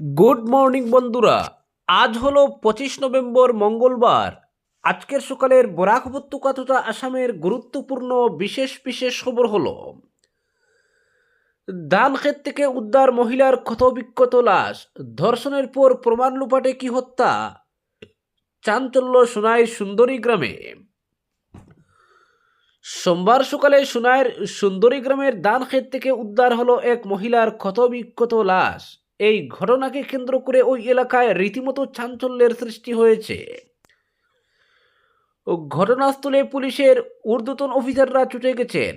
Good morning বন্ধুরা। আজ হলো পঁচিশ নভেম্বর, মঙ্গলবার। আজকের সকালের বরাক উপত্যকা তথা আসামের গুরুত্বপূর্ণ বিশেষ বিশেষ খবর হলো ধান ক্ষেত থেকে উদ্ধার মহিলার ক্ষতবিক্ষত লাশ। ধর্ষণের পর প্রমাণ লুপাটে কি হত্যা? চাঞ্চল্য সোনাইয়ের সুন্দরী গ্রামে। সোমবার সকালে সোনাইয়ের সুন্দরী গ্রামের ধান ক্ষেত থেকে উদ্ধার হলো এক মহিলার ক্ষতবিক্ষত লাশ। এই ঘটনাকে কেন্দ্র করে ওই এলাকায় রীতিমতো চাঞ্চল্যের সৃষ্টি হয়েছে। ঘটনাস্থলে পুলিশের ঊর্ধ্বতন অফিসাররা ছুটে গেছেন।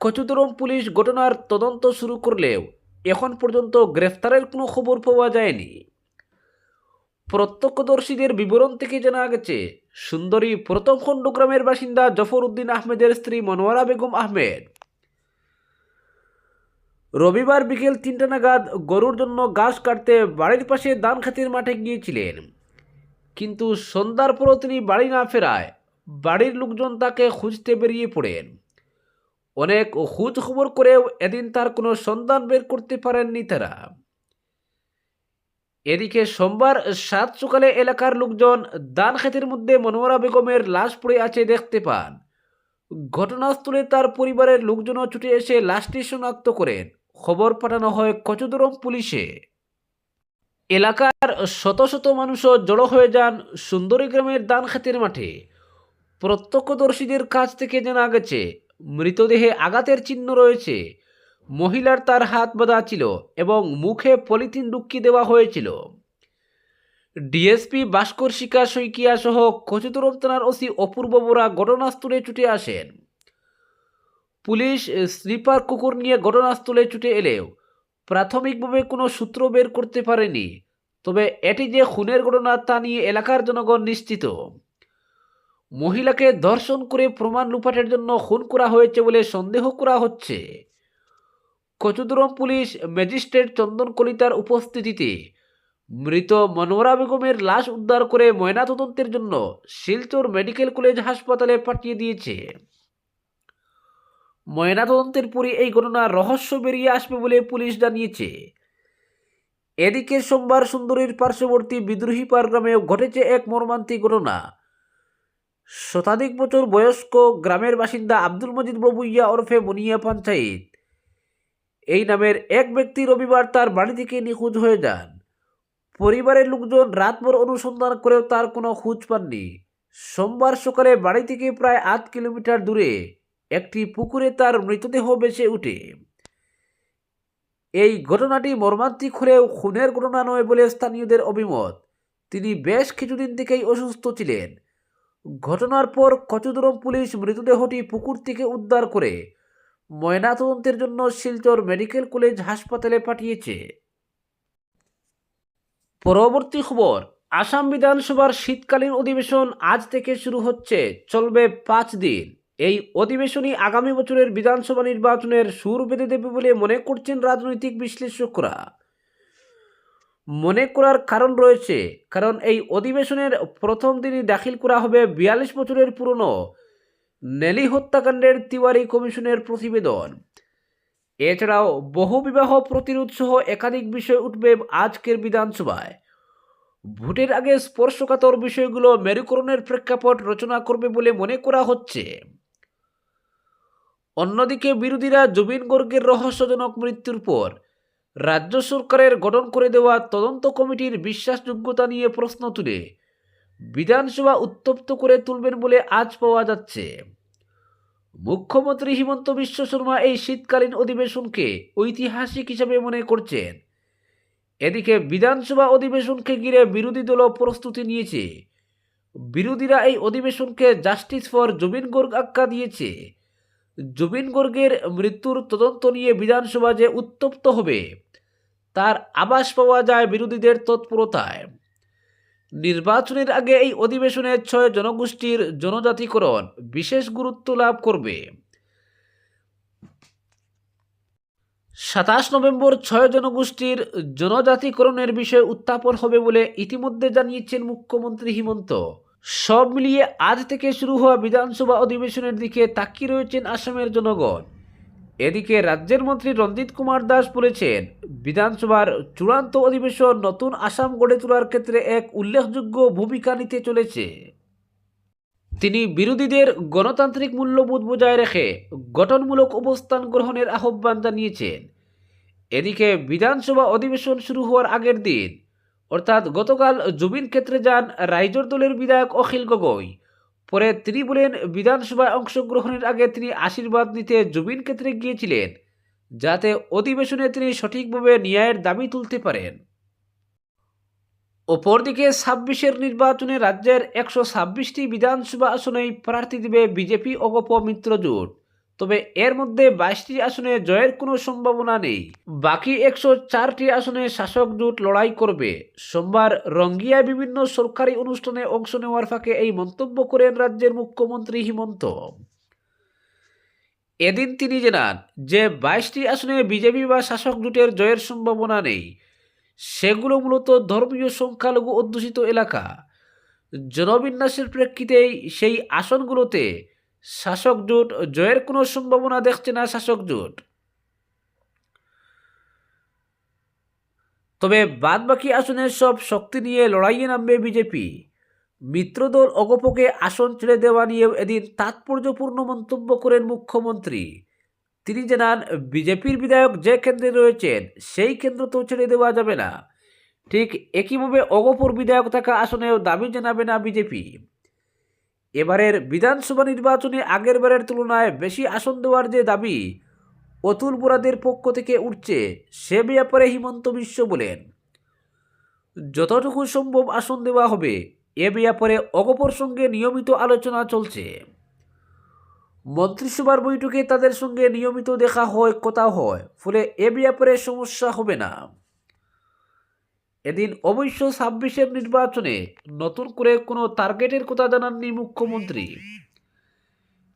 কচুদরম পুলিশ ঘটনার তদন্ত শুরু করলেও এখন পর্যন্ত গ্রেফতারের কোনো খবর পাওয়া যায়নি। প্রত্যক্ষদর্শীদের বিবরণ থেকে জানা গেছে, সুন্দরী প্রথম খণ্ড গ্রামের বাসিন্দা জফর উদ্দিন আহমেদের স্ত্রী মনোয়ারা বেগম আহমেদ রবিবার বিকেল তিনটা নাগাদ গরুর জন্য ঘাস কাটতে বাড়ির পাশে দান খাতির মাঠে গিয়েছিলেন। কিন্তু সন্ধ্যার পরও তিনি বাড়ি না ফেরায় বাড়ির লোকজন তাকে খুঁজতে বেরিয়ে পড়েন। অনেক খোঁজ খবর করেও এদিন তার কোনো সন্ধান বের করতে পারেননি তারা। এদিকে সোমবার সাত সকালে এলাকার লোকজন দান খেতের মধ্যে মনোয়ারা বেগমের লাশ পড়ে আছে দেখতে পান। ঘটনাস্থলে তার পরিবারের লোকজনও ছুটে এসে লাশটি শনাক্ত করেন। খবর পাঠানো হয় কচুদরম পুলিশে। এলাকার শত শত মানুষও জড়ো হয়ে যান সুন্দরী গ্রামের দান খাতের মাঠে। প্রত্যক্ষদর্শীদের কাছ থেকে জানা গেছে, মৃতদেহে আঘাতের চিহ্ন রয়েছে। মহিলার তার হাত বাঁধা ছিল এবং মুখে পলিথিন ঢুকিয়ে দেওয়া হয়েছিল। ডিএসপি ভাস্কর শিকা শইকিয়া সহ কচুতরম থানার ওসি অপূর্ব বোরা ঘটনাস্থলে ছুটে আসেন। পুলিশ স্লিপার কুকুর নিয়ে ঘটনাস্থলে ছুটে এলেও প্রাথমিকভাবে কোনো সূত্র বের করতে পারেনি। তবে এটি যে খুনের ঘটনা তা নিয়ে এলাকার জনগণ নিশ্চিত। মহিলাকে ধর্ষণ করে প্রমাণ লুপাটের জন্য খুন করা হয়েছে বলে সন্দেহ করা হচ্ছে। কচুদুরম পুলিশ ম্যাজিস্ট্রেট চন্দন কলিতার উপস্থিতিতে মৃত মনোয়ারা বেগমের লাশ উদ্ধার করে ময়নাতদন্তের জন্য শিলচর মেডিকেল কলেজ হাসপাতালে পাঠিয়ে দিয়েছে। ময়নাতদন্তের পরে এই ঘটনার রহস্য বেরিয়ে আসবে বলে পুলিশ জানিয়েছে। এদিকে সোমবার সুন্দরীর পার্শ্ববর্তী বিদ্রোহী পার গ্রামে ঘটেছে এক মর্মান্তিক ঘটনা। শতাধিক বছর বয়স্ক গ্রামের বাসিন্দা আব্দুল মজিদ বাবুইয়া ওরফে মনিয়া পঞ্চায়েত। এই নামের এক ব্যক্তি রবিবার তার বাড়ি থেকে নিখোঁজ হয়ে যান। পরিবারের লোকজন রাতভর অনুসন্ধান করেও তার কোনো খোঁজ পাননি। সোমবার সকালে বাড়ি থেকে প্রায় আট কিলোমিটার দূরে একটি পুকুরে তার মৃতদেহ বেঁচে ওঠে এই ঘটনাটি মর্মান্তিক হলেও খুনের ঘটনা নয় বলে স্থানীয়দের অভিমত। তিনি বেশ কিছুদিন থেকেই অসুস্থ ছিলেন। ঘটনার পর কচুদরম পুলিশ মৃতদেহটি পুকুর থেকে উদ্ধার করে ময়নাতদন্তের জন্য শিলচর মেডিকেল কলেজ হাসপাতালে পাঠিয়েছে। পরবর্তী খবর, আসাম বিধানসভার শীতকালীন অধিবেশন আজ থেকে শুরু হচ্ছে, চলবে পাঁচ দিন। এই অধিবেশনই আগামী বছরের বিধানসভা নির্বাচনের সুর বেঁধে দেবে বলে মনে করছেন রাজনৈতিক বিশ্লেষকরা। মনে করার কারণ রয়েছে, কারণ এই অধিবেশনের প্রথম দিনই দাখিল করা হবে বিয়াল্লিশ বছরের পুরনো নেলি হত্যাকাণ্ডের তিওয়ারি কমিশনের প্রতিবেদন। এছাড়াও বহুবিবাহ প্রতিরোধ সহ একাধিক বিষয় উঠবে আজকের বিধানসভায়। ভোটের আগে স্পর্শকাতর বিষয়গুলো মেরুকরণের প্রেক্ষাপট রচনা করবে বলে মনে করা হচ্ছে। অন্যদিকে বিরোধীরা জুবিন গর্গের রহস্যজনক মৃত্যুর পর রাজ্য সরকারের গঠন করে দেওয়া তদন্ত কমিটির বিশ্বাসযোগ্যতা নিয়ে প্রশ্ন তুলে বিধানসভা উত্তপ্ত করে তুলবেন বলে আজ পাওয়া যাচ্ছে। মুখ্যমন্ত্রী হিমন্ত বিশ্ব শর্মা এই শীতকালীন অধিবেশনকে ঐতিহাসিক হিসাবে মনে করছেন। এদিকে বিধানসভা অধিবেশনকে ঘিরে বিরোধী দলও প্রস্তুতি নিয়েছে। বিরোধীরা এই অধিবেশনকে জাস্টিস ফর জুবিন গর্গ আখ্যা দিয়েছে। জুবিন গর্গের মৃত্যুর তদন্ত নিয়ে বিধানসভা যে উত্তপ্ত হবে, তার আভাস পাওয়া যায় বিরোধীদের তৎপরতায়। নির্বাচনের আগে এই অধিবেশনে ছয় জনগোষ্ঠীর জনজাতিকরণ বিশেষ গুরুত্ব লাভ করবে। সাতাশ নভেম্বর ছয় জনগোষ্ঠীর জনজাতিকরণের বিষয়ে উত্থাপন হবে বলে ইতিমধ্যে জানিয়েছেন মুখ্যমন্ত্রী হিমন্ত। সব মিলিয়ে আজ থেকে শুরু হওয়া বিধানসভা অধিবেশনের দিকে তাকিয়ে রয়েছেন আসামের জনগণ। এদিকে রাজ্যের মন্ত্রী রঞ্জিত কুমার দাস বলেছেন, বিধানসভার চূড়ান্ত অধিবেশন নতুন আসাম গড়ে তোলার ক্ষেত্রে এক উল্লেখযোগ্য ভূমিকা নিতে চলেছে। তিনি বিরোধীদের গণতান্ত্রিক মূল্যবোধ বজায় রেখে গঠনমূলক অবস্থান গ্রহণের আহ্বান জানিয়েছেন। এদিকে বিধানসভা অধিবেশন শুরু হওয়ার আগের দিন অর্থাৎ গতকাল জুবিন ক্ষেত্রে যান রাইজর দলের বিধায়ক অখিল গগৈ। পরে তিনি বলেন, বিধানসভায় অংশগ্রহণের আগে তিনি আশীর্বাদ নিতে জুবিন ক্ষেত্রে গিয়েছিলেন, যাতে অধিবেশনে তিনি সঠিকভাবে ন্যায়ের দাবি তুলতে পারেন। অপরদিকে ছাব্বিশের নির্বাচনে রাজ্যের একশো ছাব্বিশটি বিধানসভা আসনেই প্রার্থী দেবে বিজেপি অগপ মিত্র জোট তবে এর মধ্যে বাইশটি আসনে জয়ের কোনো সম্ভাবনা নেই। বাকি একশো চারটি আসনে শাসক জোট লড়াই করবে। সোমবার রঙ্গিয়ায় বিভিন্ন সরকারি অনুষ্ঠানে অংশ নেওয়ার ফাঁকে এই মন্তব্য করেন রাজ্যের মুখ্যমন্ত্রী হিমন্ত। এদিন তিনি জানান যে, বাইশটি আসনে বিজেপি বা শাসক জোটের জয়ের সম্ভাবনা নেই। সেগুলো মূলত ধর্মীয় সংখ্যালঘু অধ্যুষিত এলাকা। জনবিন্যাসের প্রেক্ষিতেই সেই আসনগুলোতে শাসক জোট, জয়ের কোনো সম্ভাবনা দেখছে না শাসক জোট। তবে বাদবাকি আসনের সব শক্তি নিয়ে লড়াইয়ে নামবে বিজেপি। মিত্রদল অগপকে আসন ছেড়ে দেওয়া নিয়ে এদিন তাৎপর্যপূর্ণ মন্তব্য করেন মুখ্যমন্ত্রী। তিনি জানান, বিজেপির বিধায়ক যে কেন্দ্রে রয়েছেন, সেই কেন্দ্র তো ছেড়ে দেওয়া যাবে না। ঠিক একইভাবে অগপুর বিধায়ক থাকা আসনেও দাবি জানাবে না বিজেপি। এবারের বিধানসভা নির্বাচনে আগের বারের তুলনায় বেশি আসন দেওয়ার যে দাবি, অতুল বোরাদের পক্ষ থেকে উঠছে সে ব্যাপারে হিমন্ত বিশ্ব বলেন। যতটুকু সম্ভব আসন দেওয়া হবে, এ ব্যাপারে অগপর সঙ্গে নিয়মিত আলোচনা চলছে। মন্ত্রিসভার বৈঠকে তাদের সঙ্গে নিয়মিত দেখা হয় কথা হয়, ফলে এ ব্যাপারে সমস্যা হবে না। এদিন অবশ্য ছাব্বিশের নির্বাচনে নতুন করে কোনো টার্গেটের কথা জানাননি মুখ্যমন্ত্রী।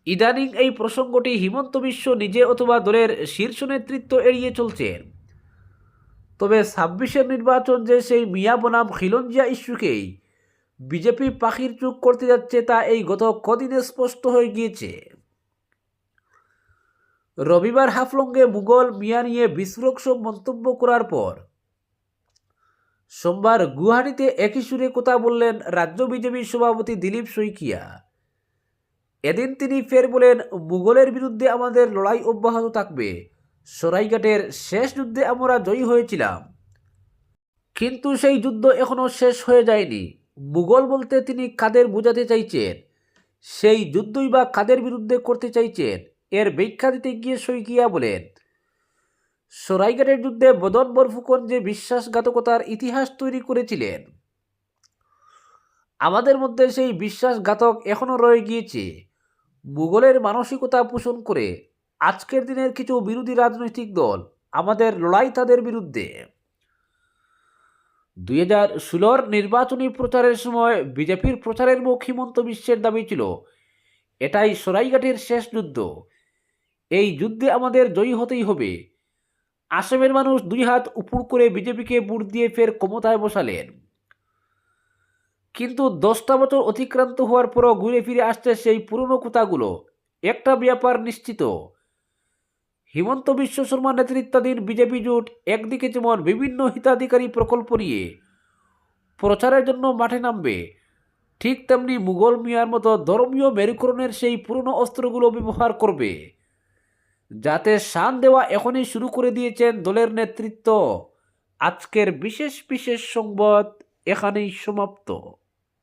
ইদানিং এই প্রসঙ্গটি হিমন্ত বিশ্ব নিজে অথবা দলের শীর্ষ নেতৃত্ব এড়িয়ে চলছেন তবে ছাব্বিশের নির্বাচন যে সেই মিয়া বনাম খিলঞ্জিয়া ইস্যুকেই বিজেপি পাখির চুপ করতে যাচ্ছে তা এই গত কদিনে স্পষ্ট হয়ে গিয়েছে। রবিবার হাফলঙ্গে মুঘল মিয়া নিয়ে বিস্ফোরক সব মন্তব্য করার পর সোমবার গুয়াহাটিতে একই সুরে কথা বললেন রাজ্য বিজেপির সভাপতি দিলীপ শইকিয়া এদিন তিনি ফের বলেন, মুঘলের বিরুদ্ধে আমাদের লড়াই অব্যাহত থাকবে। সরাইঘাটের শেষ যুদ্ধে আমরা জয়ী হয়েছিলাম। কিন্তু সেই যুদ্ধ এখনও শেষ হয়ে যায়নি। মুঘল বলতে তিনি কাদের বোঝাতে চাইছেন। সেই যুদ্ধই বা কাদের বিরুদ্ধে করতে চাইছেন। এর ব্যাখ্যা দিতে গিয়ে শইকিয়া বলেন সরাইঘাটের যুদ্ধে বদন বরফুকন যে বিশ্বাসঘাতকতার ইতিহাস তৈরি করেছিলেন। আমাদের মধ্যে সেই বিশ্বাসঘাতক এখনও রয়ে গিয়েছে। মুঘলের মানসিকতা পোষণ করে আজকের দিনের কিছু বিরোধী রাজনৈতিক দল আমাদের লড়াই তাদের বিরুদ্ধে। দুই হাজার ষোলোর নির্বাচনী প্রচারের সময় বিজেপির প্রচারের মুখ হিমন্ত বিশ্বের দাবি ছিল, এটাই সরাইঘাটের শেষ যুদ্ধ। এই যুদ্ধে আমাদের জয়ী হতেই হবে। আসামের মানুষ দুই হাত উপুর করে বিজেপিকে বুট দিয়ে ফের ক্ষমতায় বসালেন। কিন্তু দশটা বছর অতিক্রান্ত হওয়ার পরও ঘুরে ফিরে আসছে সেই পুরনো কথাগুলো একটা ব্যাপার নিশ্চিত, হিমন্ত বিশ্ব শর্মা নেতৃত্বাধীন বিজেপি জোট একদিকে যেমন বিভিন্ন হিতাধিকারী প্রকল্প নিয়ে প্রচারের জন্য মাঠে নামবে, ঠিক তেমনি মুঘল মিয়ার মতো ধর্মীয় মেরুকরণের সেই পুরনো অস্ত্রগুলো ব্যবহার করবে। যাতে শান দেওয়া এখনই শুরু করে দিয়েছেন দলের নেতৃত্ব। আজকের বিশেষ বিশেষ সংবাদ এখানেই সমাপ্ত।